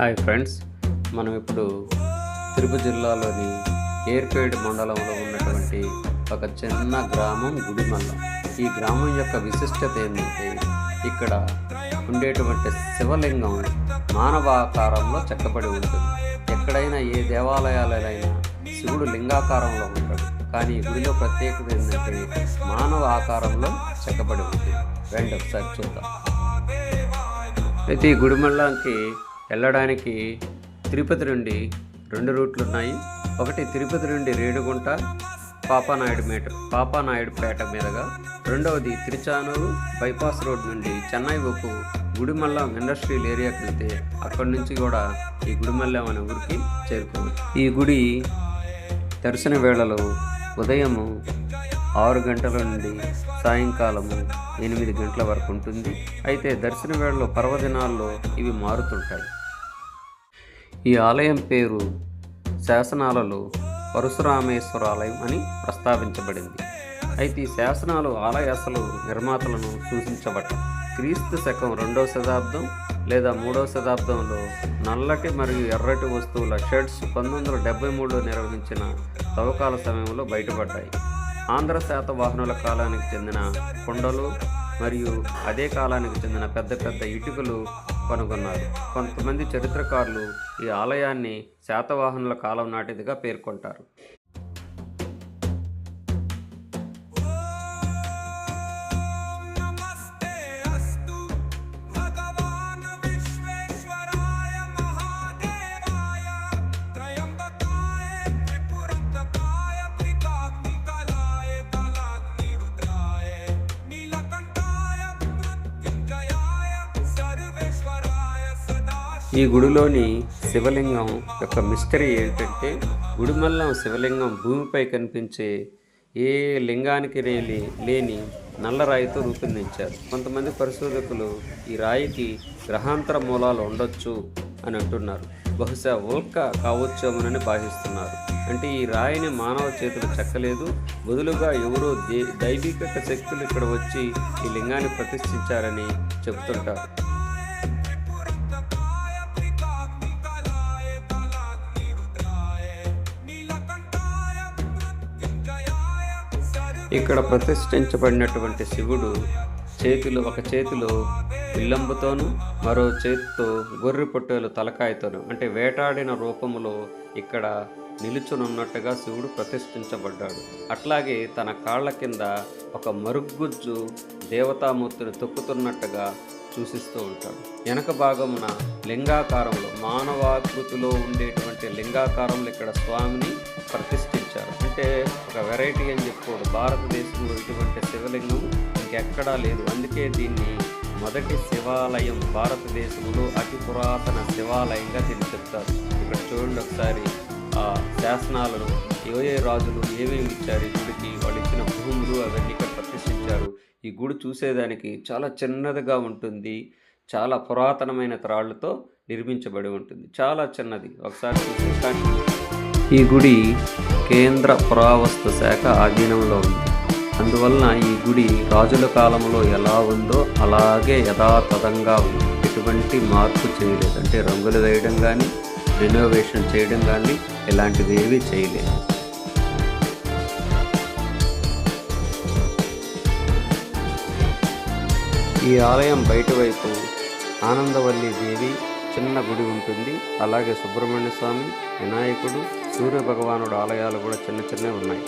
Hi friends మనం ఇప్పుడు తిరుపతి జిల్లాలోని ఏర్పేడ్ మండలంలో ఉన్నటువంటి ఒక చిన్న గ్రామం గుడిమల్ల. ఈ గ్రామం యొక్క విశిష్టత ఏంటంటే ఇక్కడ ఉండేటువంటి శివలింగం మానవాకారంలో చెక్కబడి ఉంటుంది. ఎక్కడైనా ఏ దేవాలయాలైనా శివుడు లింగాకారంలో ఉంటాడు. కానీ గుడిలో ప్రత్యేకత ఏంటంటే మానవ ఆకారంలో చెక్కబడి ఉంటుంది. రెండు ఒకసారి చూద్దాం. అయితే ఈ గుడిమల్లాకి వెళ్ళడానికి తిరుపతి నుండి రెండు రూట్లు ఉన్నాయి. ఒకటి తిరుపతి నుండి రేణుగుంట పాపానాయుడు మేట పాపానాయుడుపేట మీదుగా. రెండవది తిరుచానూరు బైపాస్ రోడ్ నుండి చెన్నై వైపు గుడిమల్లం ఇండస్ట్రియల్ ఏరియాకి వెళ్తే అక్కడి నుంచి కూడా ఈ గుడిమల్లం అనే ఊరికి చేరుకోవచ్చు. ఈ గుడి దర్శన వేళలో ఉదయము ఆరు గంటల నుండి సాయంకాలము ఎనిమిది గంటల వరకు ఉంటుంది. అయితే దర్శన వేళలో పర్వదినాల్లో ఇవి మారుతుంటాయి. ఈ ఆలయం పేరు శాసనాలలో పరశురామేశ్వర ఆలయం అని ప్రస్తావించబడింది. అయితే ఈ శాసనాలు ఆలయాసలు నిర్మాతలను సూచించబట్ట. క్రీస్తు శకం రెండవ శతాబ్దం లేదా మూడవ శతాబ్దంలో నల్లటి మరియు ఎర్రటి వస్తువుల షెడ్స్ పంతొమ్మిది వందల డెబ్బై మూడులో నిర్వహించిన తవ్వకాల సమయంలో బయటపడ్డాయి. ఆంధ్ర శాతవాహనుల కాలానికి చెందిన కొండలు మరియు అదే కాలానికి చెందిన పెద్ద పెద్ద ఇటుకలు కనుగొన్నారు. కొంతమంది చరిత్రకారులు ఈ ఆలయాన్ని శాతవాహనుల కాలం నాటిదిగా పేర్కొంటారు. ఈ గుడిలోని శివలింగం యొక్క మిస్టరీ ఏంటంటే గుడిమల్లం శివలింగం భూమిపై కనిపించే ఏ లింగానికి రేలి లేని నల్ల రాయితో రూపొందించారు. కొంతమంది పరిశోధకులు ఈ రాయికి గ్రహాంతర మూలాలు ఉండొచ్చు అని అంటున్నారు. బహుశా ఉల్క కావచ్చేమోనని భావిస్తున్నారు. అంటే ఈ రాయిని మానవ చేతులు చెక్కలేదు. బదులుగా ఎవరో దే దైవిక శక్తులు ఇక్కడ వచ్చి ఈ లింగాన్ని ప్రతిష్ఠించారని చెబుతుంటారు. ఇక్కడ ప్రతిష్ఠించబడినటువంటి శివుడు చేతిలో ఒక చేతిలో విల్లంబుతోను మరో చేతితో గొర్రె పొట్టేలు తలకాయతోనూ అంటే వేటాడిన రూపములో ఇక్కడ నిలుచునున్నట్టుగా శివుడు ప్రతిష్ఠించబడ్డాడు. అట్లాగే తన కాళ్ళ కింద ఒక మరుగుజ్జు దేవతామూర్తిని తొక్కుతున్నట్టుగా సూచిస్తూ ఉంటాడు. వెనక భాగమున లింగాకారంలో మానవాకృతిలో ఉండేటువంటి లింగాకారంలో ఇక్కడ స్వామిని ప్రతిష్ఠించారు అంటే ఒక వెరైటీ అని చెప్పుకోడు భారతదేశంలో ఇటువంటి శివలింగం ఇంకెక్కడా లేదు. అందుకే దీన్ని మొదటి శివాలయం భారతదేశంలో అతి పురాతన శివాలయంగా దీన్ని చెప్తారు. ఇక్కడ చూడండి ఒకసారి ఆ శాసనాలను ఏ ఏ రాజులు ఏమేమి ఇచ్చారు? ఈ గుడికి వాళ్ళు ఇచ్చిన భూములు అవన్నీ ఇక్కడ ప్రతిష్ఠించారు. ఈ గుడి చూసేదానికి చాలా చిన్నదిగా ఉంటుంది. చాలా పురాతనమైన త్రాళ్ళతో నిర్మించబడి ఉంటుంది. చాలా చిన్నది. ఒకసారి చూసి కానీ ఈ గుడి కేంద్ర పురావస్తు శాఖ ఆధీనంలో ఉంది. అందువలన ఈ గుడి రాజుల కాలంలో ఎలా ఉందో అలాగే యథాతథంగా ఉంది. ఎటువంటి మార్పు చేయలేదు. అంటే రంగులు వేయడం కానీ రెనోవేషన్ చేయడం కానీ ఇలాంటివి ఏవి చేయలేదు. ఈ ఆలయం బయట వైపు ఆనందవల్లి దేవి చిన్న గుడి ఉంటుంది. అలాగే సుబ్రహ్మణ్య స్వామి వినాయకుడు సూర్య భగవానుడు ఆలయాలు కూడా చిన్న చిన్నవి ఉన్నాయి